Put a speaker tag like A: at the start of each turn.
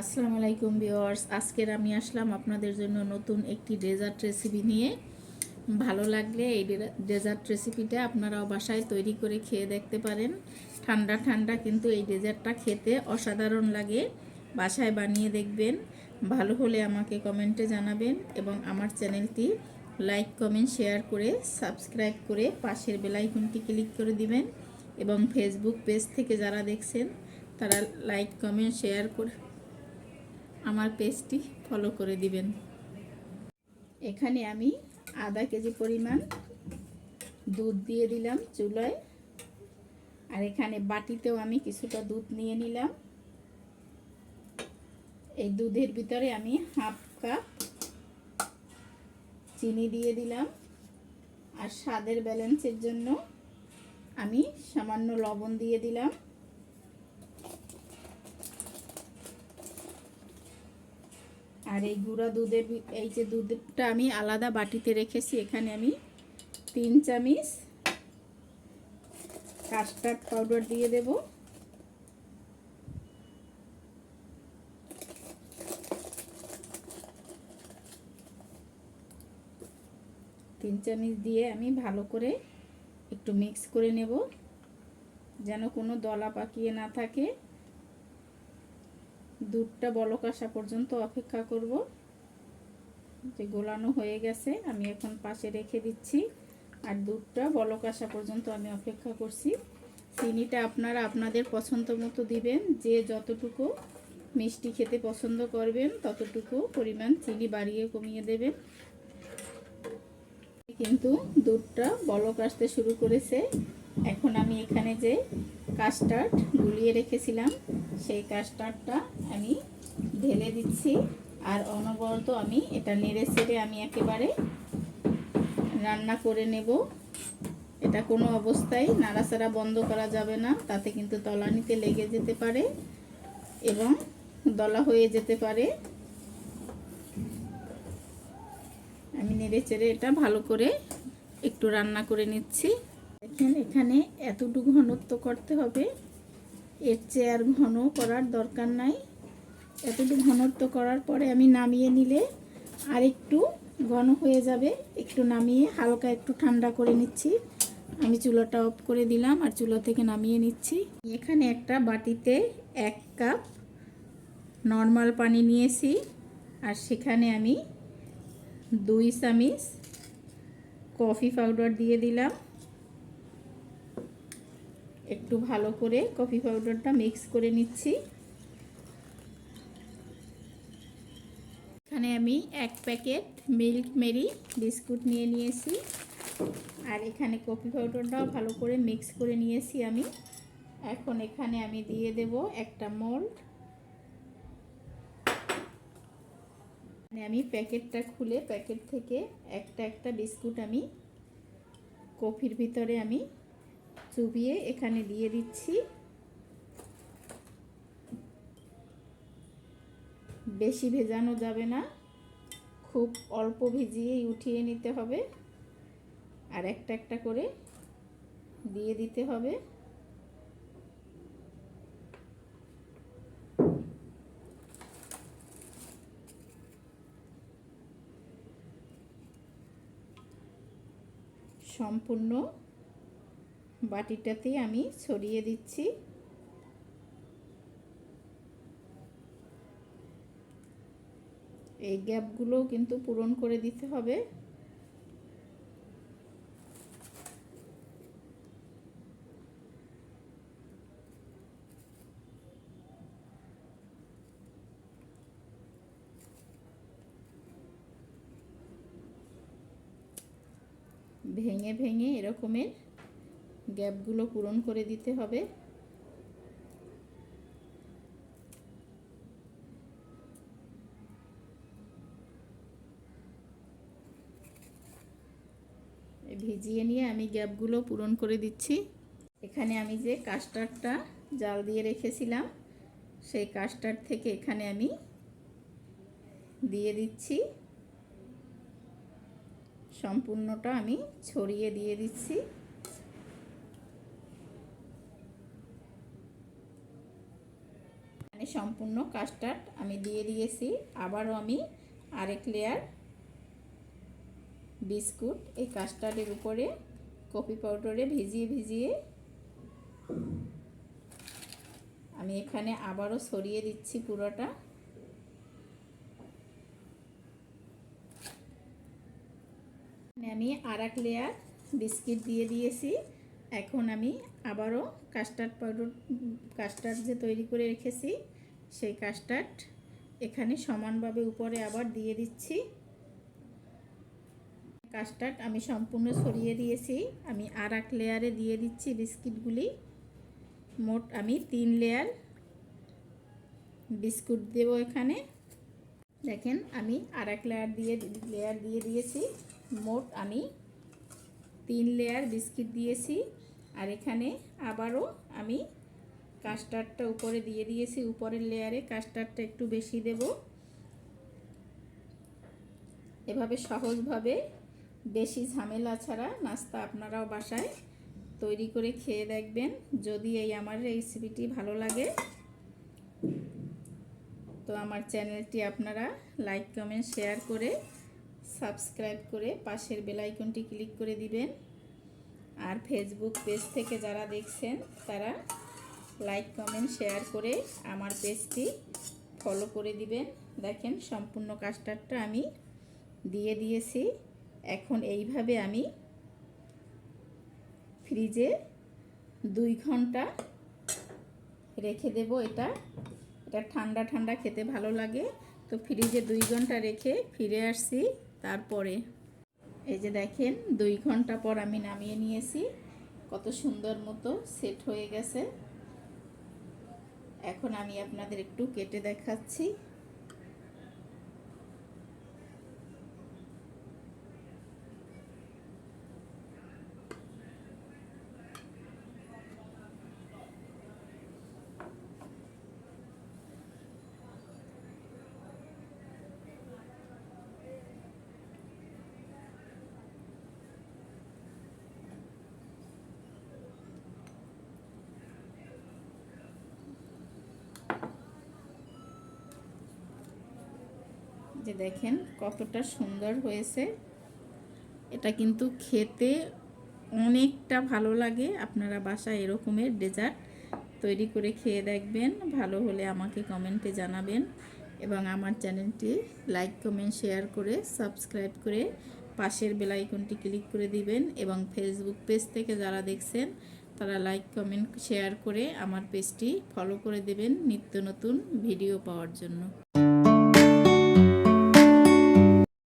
A: আসসালামু আলাইকুম ভিউয়ার্স, আজকের আমি আসলাম আপনাদের জন্য নতুন একটি ডেজার্ট রেসিপি নিয়ে। ভালো লাগলে এই ডেজার্ট রেসিপিটা আপনারাও বাসায় তৈরি করে খেয়ে দেখতে পারেন। ঠান্ডা ঠান্ডা কিন্তু এই ডেজার্টটা খেতে অসাধারণ লাগে। বাসায় বানিয়ে দেখবেন, ভালো হলে আমাকে কমেন্টে জানাবেন এবং আমার চ্যানেলটি লাইক, কমেন্ট, শেয়ার করে সাবস্ক্রাইব করে পাশের বেলাইকনটি ক্লিক করে দিবেন এবং ফেসবুক পেজ থেকে যারা দেখছেন, তারা লাইক, কমেন্ট, শেয়ার করে আমার পেজটি ফলো করে দিবেন। এখানে আমি আধা কেজি পরিমাণ দুধ দিয়ে দিলাম চুলোয়। আর এখানে বাটিতেও আমি কিছুটা দুধ নিয়ে নিলাম। এই দুধের ভিতরে আমি হাফ কাপ চিনি দিয়ে দিলাম। আর স্বাদের ব্যালেন্সের জন্য আমি সামান্য লবণ দিয়ে দিলাম। আর এই গুঁড়া দুধের এই যে দুধটা আমি আলাদা বাটিতে রেখেছি, এখানে আমি তিন চামিচ কাস্টার্ড পাউডার দিয়ে দেব। তিন চামিচ দিয়ে আমি ভালো করে একটু মিক্স করে নেব, যেন কোনো দলা পাকিয়ে না থাকে। দুধটা বলক আসা পর্যন্ত অপেক্ষা করব। যে গোলানো হয়ে গেছে, আমি এখন পাশে রেখে দিচ্ছি। আর দুধটা বলক আসা পর্যন্ত আমি অপেক্ষা করছি। চিনিটা আপনারা আপনাদের পছন্দ মতো দিবেন, যে যতটুকু মিষ্টি খেতে পছন্দ করবেন, ততটুকু পরিমাণ চিনি বাড়িয়ে কমিয়ে দেবেন। কিন্তু দুধটা বলক আসতে শুরু করেছে। এখন আমি এখানে যে কাস্টার্ড গুলিয়ে রেখেছিলাম, সেই কাস্টার্ডটা আমি ঢেলে দিচ্ছি। আর অনবরত আমি এটা নেড়ে সেড়ে আমি একেবারে রান্না করে নেব। এটা কোনো অবস্থায় নাড়াচাড়া বন্ধ করা যাবে না, তাতে কিন্তু তলানিতে লেগে যেতে পারে এবং দলা হয়ে যেতে পারে। আমি নেড়ে চেড়ে এটা ভালো করে একটু রান্না করে নিচ্ছি। দেখেন, এখানে এতটুকু ঘনত্ব করতে হবে। এর চেয়ে আর ঘন করার দরকার নাই। এতটুকু ঘনত্ব করার পরে আমি নামিয়ে নিলে আর একটু ঘন হয়ে যাবে। একটু নামিয়ে হালকা একটু ঠান্ডা করে নিচ্ছি। আমি চুলাটা অফ করে দিলাম আর চুলা থেকে নামিয়ে নিচ্ছি। এখানে একটা বাটিতে এক কাপ নর্মাল পানি নিয়েছি আর সেখানে আমি দুই চামিচ কফি পাউডার দিয়ে দিলাম। একটু ভালো করে কফি পাউডারটা মিক্স করে নিচ্ছি। এখানে আমি এক প্যাকেট মিল্ক মেরি বিস্কুট নিয়ে নিয়েছি। আর এখানে কফি পাউডারটাও ভালো করে মিক্স করে নিয়েছি আমি। এখন এখানে আমি দিয়ে দেব একটা মোল্ড। আমি প্যাকেটটা খুলে প্যাকেট থেকে একটা একটা বিস্কুট আমি কফির ভিতরে আমি চুবিয়ে এখানে দিয়ে দিচ্ছি। বেশি ভেজানো যাবে না। খুব অল্প ভিজিয়েই উঠিয়ে নিতে হবে। আর একটা একটা করে দিয়ে দিতে হবে। সম্পূর্ণ বাটিটাতে আমি ছড়িয়ে দিচ্ছি। এই গ্যাপগুলো কিন্তু পূরণ করে দিতে হবে। ভেঙে ভেঙে এরকমের গ্যাপগুলো পূরণ করে দিতে হবে। ভিজিয়ে নিয়ে আমি গ্যাপগুলো পূরণ করে দিচ্ছি। এখানে আমি যে কাস্টার্ডটা জাল দিয়ে রেখেছিলাম, সেই কাস্টার্ড থেকে এখানে আমি দিয়ে দিচ্ছি। সম্পূর্ণটা আমি ছড়িয়ে দিয়ে দিচ্ছি। সম্পূর্ণ কাস্টার্ড আমি দিয়ে দিয়েছি। আবারও আমি আরেক লেয়ার বিস্কুট এই কাস্টার্ডের উপরে কফি পাউডারে ভিজিয়ে ভিজিয়ে আমি এখানে আবারও সরিয়ে দিচ্ছি পুরোটা। আমি আর এক লেয়ার বিস্কিট দিয়ে দিয়েছি। এখন আমি আবারও কাস্টার্ড পাউডার, কাস্টার্ড যে তৈরি করে রেখেছি সেই কাস্টার্ড এখানে সমানভাবে উপরে আবার দিয়ে দিচ্ছি। কাস্টার্ড আমি সম্পূর্ণ সরিয়ে দিয়েছি। আমি আর এক লেয়ারে দিয়ে দিচ্ছি বিস্কিটগুলি। মোট আমি তিন লেয়ার বিস্কুট দেব এখানে। দেখেন, আমি আর এক লেয়ার দিয়ে লেয়ার দিয়ে দিয়েছি। মোট আমি তিন লেয়ার বিস্কিট দিয়েছি। আর এখানে আবারও আমি কাস্টার্ডটা উপরে দিয়ে দিয়েছি, উপরের লেয়ারে কাস্টার্ডটা একটু বেশি দেব। এভাবে সহজভাবে বেশি ঝামেলা ছাড়া নাস্তা আপনারাও বাসায় তৈরি করে খেয়ে দেখবেন, যদি এই আমার রেসিপিটি ভালো লাগে। তো আমার চ্যানেলটি আপনারা লাইক কমেন্ট শেয়ার করে সাবস্ক্রাইব করে পাশের বেলাইকনটি ক্লিক করে দিবেন। আর ফেসবুক পেজ থেকে যারা দেখছেন, তারা লাইক কমেন্ট শেয়ার করে আমার পেজটি ফলো করে দিবেন দেখেন, সম্পূর্ণ কাস্টারটা আমি দিয়ে দিয়েছি। এখন এইভাবে আমি ফ্রিজে দুই ঘণ্টা রেখে দেব এটা। এটা ঠান্ডা ঠান্ডা খেতে ভালো লাগে। তো ফ্রিজে দুই ঘণ্টা রেখে ফিরে আসছি তারপরে। এই যে দেখেন, দুই ঘণ্টা পর আমি নামিয়ে নিয়েছি। কত সুন্দর মতো সেট হয়ে গেছে। এখন আমি আপনাদের একটু কেটে দেখাচ্ছি। যে দেখেন কতটা সুন্দর হয়েছে। এটা কিন্তু খেতে অনেকটা ভালো লাগে। আপনারা বাসায় এরকমের ডেজার্ট তৈরি করে খেয়ে দেখবেন। ভালো হলে আমাকে কমেন্টে জানাবেন এবং আমার চ্যানেলটি লাইক, কমেন্ট, শেয়ার করে সাবস্ক্রাইব করে পাশের বেলাইকনটি ক্লিক করে দিবেন এবং ফেসবুক পেজ থেকে যারা দেখছেন তারা লাইক, কমেন্ট, শেয়ার করে আমার পেজটি ফলো করে দেবেন নিত্য নতুন ভিডিও পাওয়ার জন্য।